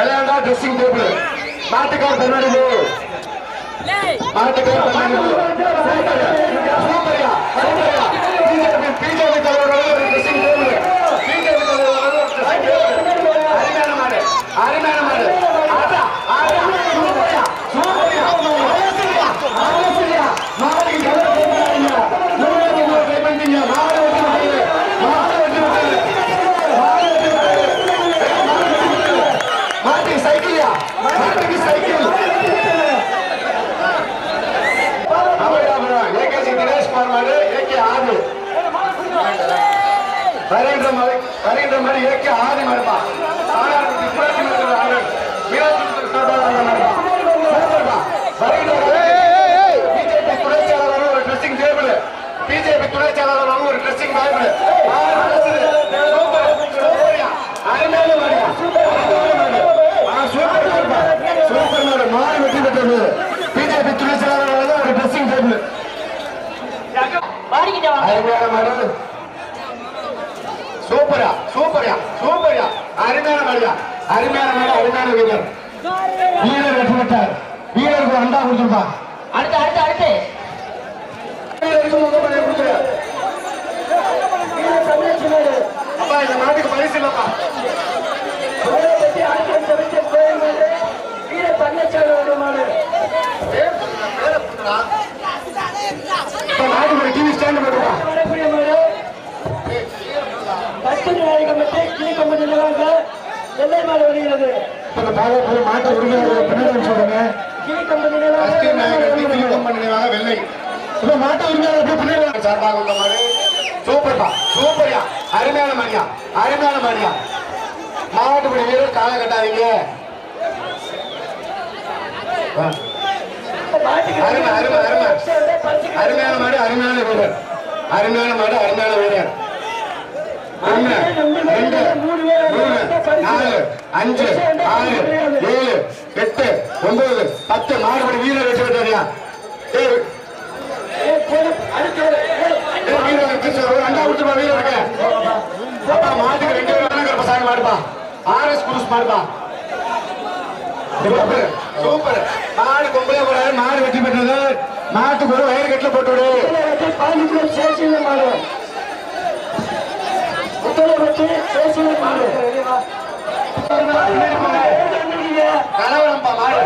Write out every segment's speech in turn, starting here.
விளையாண்டா dressing table மாட்டுக்கார் பின்னாடி போ. மாட்டுக்கார் பின்னாடி போ. சூப்பர்யா, சூப்பர்யா, சூப்பர்யா. BJP BJP தலைவரோட ஒரு ட்ரெஸ்ஸிங் டேபிள் பிஜேபி தலைவரோட ஒரு ட்ரெஸ்ஸிங் டேபிள் அருமையான மாடு அருமையான மாடு ஆட்டா ஆட்டா சூப்பர்யா சூப்பர்யா அவசியா அவசியா மாடுக்கு கலர் போட்டாங்க நூறு நூறு ட்ரை பண்ணீங்க மாடு வெட்டி விட்டாரு மாடு வெட்டி விட்டாரு மாடு வெட்டி விட்டாரு மாட்டுக்கு சைக்கிள்யா மாட்டுக்கு cycle Avarapuram A K C Dineshkumar A K ஆறு வருகின்ற மாதிரி வருகின்ற மாதிரி ஏகே ஆறு மாடுப்பா ஆனாருக்கு புரட்சி மருத்துவர் ஆறு வீராட்சி பிஜேபி துணை செயலாளர் ஒரு ட்ரெஸ்ஸிங் டேபிள் பிஜேபி துணை செயலாளர் ஒரு ட்ரெஸ்ஸிங் டேபிள் சூப்பர் சூப்பர்யா அருமையான மாடியா அருமையான மாடு ஆ, சூப்பர் மாடுப்பா சூப்பர் மாடு மாடு வெற்றி பெற்றது பிஜேபி துணை செயலாளர் ஒரு ட்ரெஸ்ஸிங் டேபிள் அருமையான மாடு சூப்பரா சூப்பர்யா சூப்பர்யா அருமையான மாடியா அருமையான மாடு அருமையான வீரர் வீரர் வெற்றி பெற்றார். வீரருக்கு அண்டா கொடுத்துருப்பா அடுத்து அடுத்து அடுத்து. அப்பா இந்த நாட்டுக்கு பரிசு இல்லப்பா. பேர் சொல்லுடா, பேரை சொல்லுடா. இப்ப நாட்டுக்கு ஒரு டிவி ஸ்டாண்ட் போட்டுப்பா இப்ப இந்த பாதை போய் மாட்டை பின்னாடி சொல்லுங்க. வெள்ளை. இப்ப மாட்டை உரிமையாளர் போய் பின்னாடி. சார்பாக உள்ள மாடு சூப்பர்ப்பா சூப்பர்யா அருமையான மாடியா அருமையான மாடியா மாவட்டப்படி வீரர் காலை கட்டாதீங்க. அருமை அருமை அருமை. அருமையான மாடு அருமையான வீரர். அருமையான மாடு அருமையான வீரர். ஒண்ணு ரெண்டு நாலு அஞ்சு ஆறு ஏழு எட்டு ஒன்பது பத்து மாடுபடி வீரர் வெற்றி பெற்றாரியா? ஏய், ஏய், அண்டா விட்டுப்பா வீரருக்கு. அப்பா மாட்டுக்கு ரெண்டு பேரும் வேணாங்கிற சாமி மாடுப்பா. ஆர்எஸ் குருஸ் மாடுப்பா. Super super. மாடு கொம்பளை போறாரு. மாடு வெற்றி பெற்றது. மாட்டுக்கு ஒரு வயிறு கட்டில போட்டு விடு. கலவரம்பா மாடு.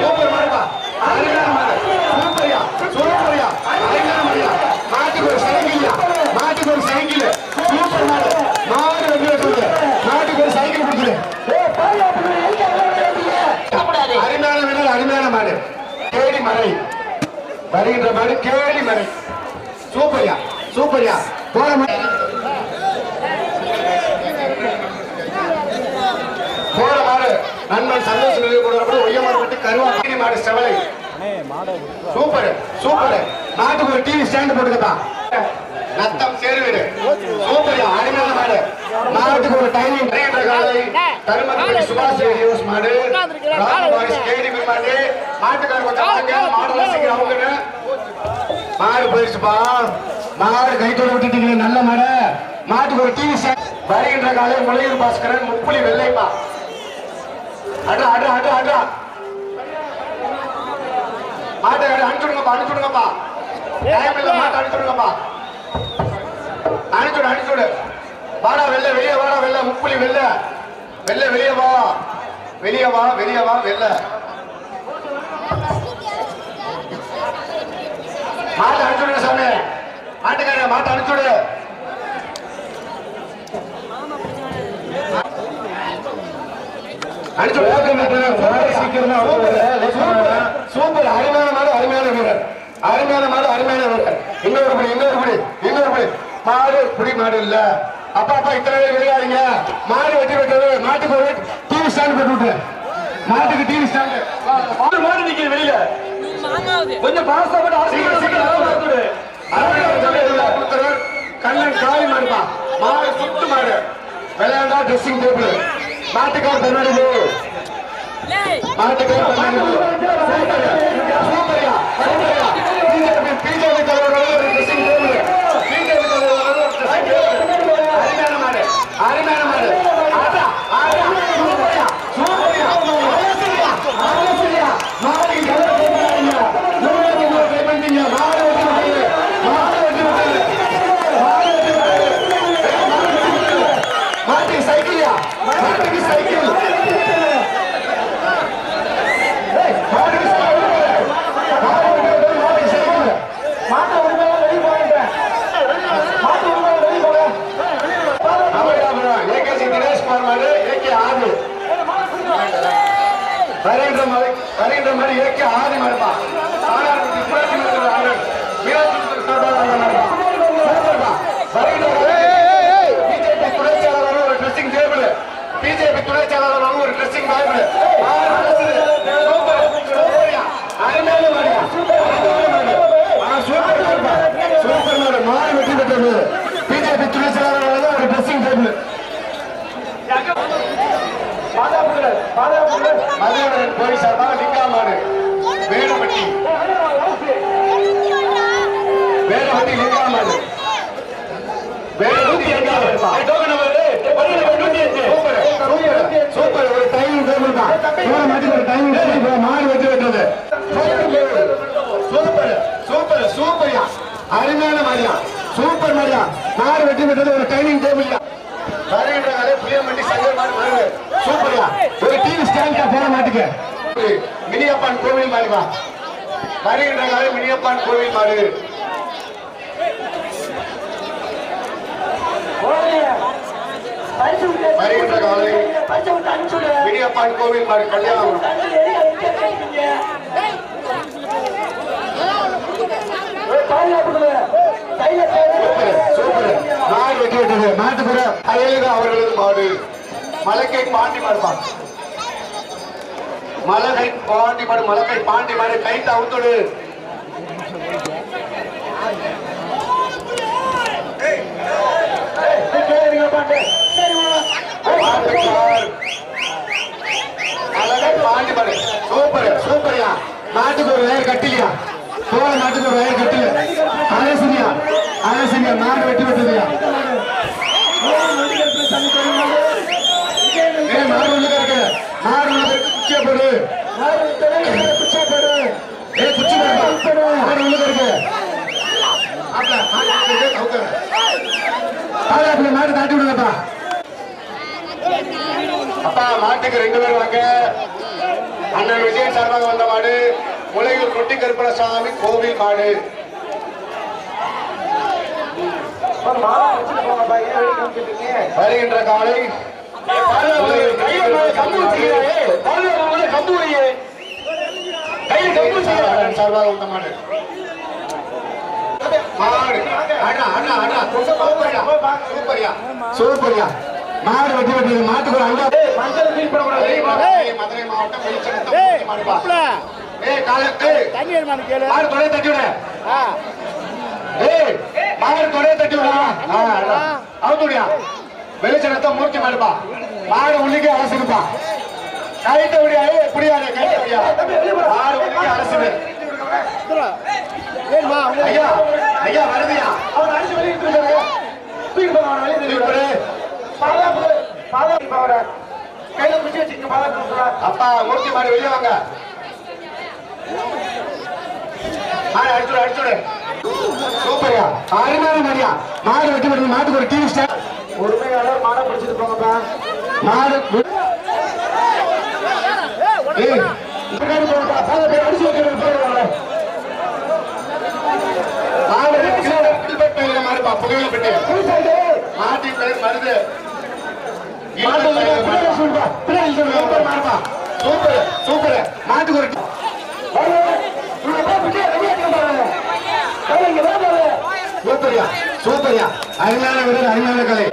சூப்பர் மாடுப்பா. அருமையான மாடு சூப்பர்யா சூப்பர்யா. அருமையான மாடியா மாட்டுக்கு ஒரு சைக்கிள்யா. மாட்டுக்கு ஒரு சைக்கிள். சூப்பர் மாடு. மாடு வெற்றி பெற்றது மாட்டுக்கு ஒரு சைக்கிள் கொடுத்துரு கூடாது அருமையான வீரர் அருமையான மாடு. கேடி மலை வருகின்ற மாடு கேடி மலை சூப்பர்யா சூப்பர்யா. போற மாடு போற மாடு நண்பன் சந்தோஷ் ஒய்யமாடு விட்டு கருவா கேடி மாடு செவலை. Super super. மாட்டுக்கு ஒரு டிவி ஸ்டாண்ட் போட்டுக்கா நத்தம் சேருவீடு. சூப்பர்யா அருமையான மாடு. மாட்டுக்கு ஒரு டைனிங் வருகின்ற காலை கருமதி சுபாஷ் யூஸ் மாடு. ராமவாரிஸ் கேடி மாடு மாட்டுக்கார கொஞ்சம் மாடு சீக்கிரம் அவங்க மாடு போயிடுச்சுப்பா மாடு கைத்தோட விட்டுட்டீங்க நல்ல மாடு. மாட்டுக்கு ஒரு டிவி ஸ்டாண்ட் வருகின்ற காலை முளையூர் பாஸ்கரன் முப்புளி வெள்ளைப்பா. அட்ரா அட்ரா அட்ரா அட்ரா மாட்டை அனுப்பிச்சுடுங்கப்பா அனுப்பிச்சுடுங்கப்பா. டைம் இல்லை மாட்டை அனுப்பிச்சுடுங்கப்பா. அனுப்பிச்சுடு அனுப்பிச்சுடு. வாடா வெளில வெளியே வாடா வெளில. முப்புலி வெளில. வெளில வெளியே வா. வெளியே வா வெளியே வா வெளில. மாட்டை அனுப்பிச்சுடுங்க சாமி. மாட்டுக்கார மாட்டை அனுப்பிச்சுடு. சூப்பர் அருமையான மாடு அருமையான வீரர். அருமையான மாடு அருமையான வீரர். இன்னொரு படி இன்னொரு படி இன்னொரு படி மாடு புடி மாடு இல்ல. அப்பா அப்பா இத்தனை பேர் விளையாடுங்க மாடு வெட்டி விட்டது மாட்டுக்கு ஒரு டிவி ஸ்டாண்ட் போட்டு விட்டு. மாட்டுக்கு டிவி ஸ்டாண்ட். மாடு மாடு நிக்க வெளியில. கொஞ்சம் பாஸ்தா போட்டு சீக்கிரம் சீக்கிரம் கண்ணன் காளி மாடுப்பா. மாடு சுத்து மாடு. விளையாண்டா ட்ரெஸ்ஸிங் டேபிள் ಮಾತುಗಾರ ಬೆನ್ನಡಿದು ಮಾತುಗಾರ ಬೆನ್ನಡಿದು வருகின்ற மலை வருகின்ற மாதிரி இயக்கி ஆதி மாடுப்பா பிஜேபி துணை செயலாளர் ஒரு ட்ரெஸ்ஸிங் டேபிள் பிஜேபி துணை செயலாளர் ஒரு ட்ரெஸ்ஸிங் டேபிள் பிஜேபி துணை செயலாளர் ஒரு ட்ரெஸ்ஸிங் டேபிள் மதுரை போய் சார்பாக லிங்காமாடு வேலுப்பட்டி வேலுப்பட்டி லிங்காமாடு சூப்பர். ஒரு டைமிங் டேபிள் தான். டைமிங் டேபிள் மாடு வெற்றி பெற்றது சூப்பர். சூப்பர். சூப்பர்யா. அருமையான மாதிரியா. சூப்பர் மாதிரியா. மாடு வெற்றி பெற்றது ஒரு டைனிங் டேபிள் வருகின்ற காலை புளியம்பட்டி சங்கர் மாடு வருது சூப்பர்யா ஒரு டிவி ஸ்டாண்ட் போற மாட்டுக்கு மினியப்பான் கோவில் மாடு வா. வருகின்ற காலை மினியப்பான் கோவில் மாடு. வருகின்ற காலை மினியப்பான் கோவில் மாடு கல்யாணம். மாட்டுப்புற அவர்களது மாடு. மலக்கை பாண்டி மாடுப்பா மலகை பாண்டி மாடு மலக்கை பாண்டி மாடு கை தவுத்துடு. சூப்பர் சூப்பர்யா. நாட்டுக்கு ஒரு வேர் கட்டிலியா? சோழ நாட்டுக்கு ஒரு வேர் கட்டில. அலசினியா வெட்டி விட்டதுயா? உள்ள இருக்கு குச்சியா போடு ஏய் குச்சி போடு மாடு உள்ள இருக்கு ஆப்ல மாடு மாடு தாட்டி விடுங்கப்பா. அப்பா மாட்டுக்கு ரெண்டு பேர் வாங்க அண்ணன் விஜய் சார்பாக வந்த மாடு கொட்டி கருப்பணசாமி கோவில் மாடு. வருகின்ற காலை முளையூர் சார்பாக வந்த மாடு மாடு மாடு வெட்டி வெட்டி மதுரை மாவட்டம் ஏய், தண்ணி கேளு மாடு தட்டி விடு. ஏய், மாடு தட்டி ஆ, அடா. அவுத்து விடுயா. வெளிச்சநத்தம் மூர்த்தி மாடுப்பா. மாடு உள்ளிக்கே அலசுதுப்பா. கைத்த விடியா, ஏய், இப்படியா, டேய், கைத்த விடியா. மாடு உள்ளிக்கே அலசுது. இதுல. வேணுமா உங்களுக்கு ஐயா, ஐயா, வருதுயா. இவரு, அப்பா மூர்த்தி மாடு வெளியே வாங்க மாடு அடிச்சுடு அடிச்சுடு சூப்பர்யா அருமையான மாடியா மாடு வெட்டி மாட்டுக்கு ஒரு டிவி ஸ்டாண்ட் உரிமையாளர் மாடை பிடிச்சிட்டு போங்கப்பா மாடு பின்னாடி போங்கப்பா. போங்க, போய் அடிச்சு வைக்கிறது போங்க. மாடு புகையில பெட்டி. பேர் மருது பின்னாடி. சூப்பர் சூப்பர் மாட்டுக்கு ஒரு சூப்பர்யா. அருமையான வீரர் அருமையான கலை.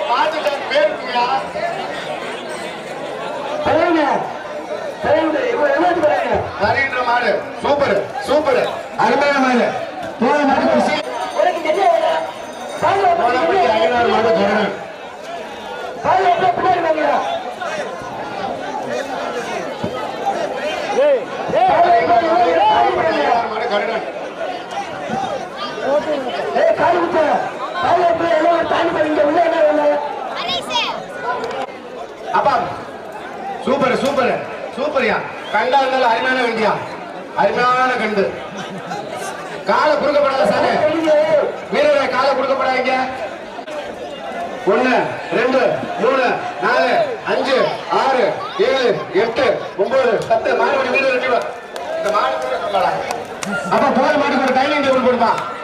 மாடு. Super super. அருமையான மாடு. போன மாடு சீ- போனபடி ஐயனார் மாடு கருணன் ஏய் ஏய் ஐயனார் மாடு கருணன் அப்பா சூப்பர் சூப்பர் சூப்பர்யா கண்டா இருந்தாலும் அருமையான வண்டியா அருமையான கண்டு. காலை கொடுக்கப்படாத சாமி வீரரை காலை கொடுக்கப்படாதீங்க ஒண்ணு ரெண்டு மூணு நாலு அஞ்சு ஆறு ஏழு எட்டு ஒன்பது பத்து. மாடு வீரர் ரெண்டு மாடு அப்ப போற மாட்டுக்கு ஒரு டைனிங் டேபிள் கொடுப்பான்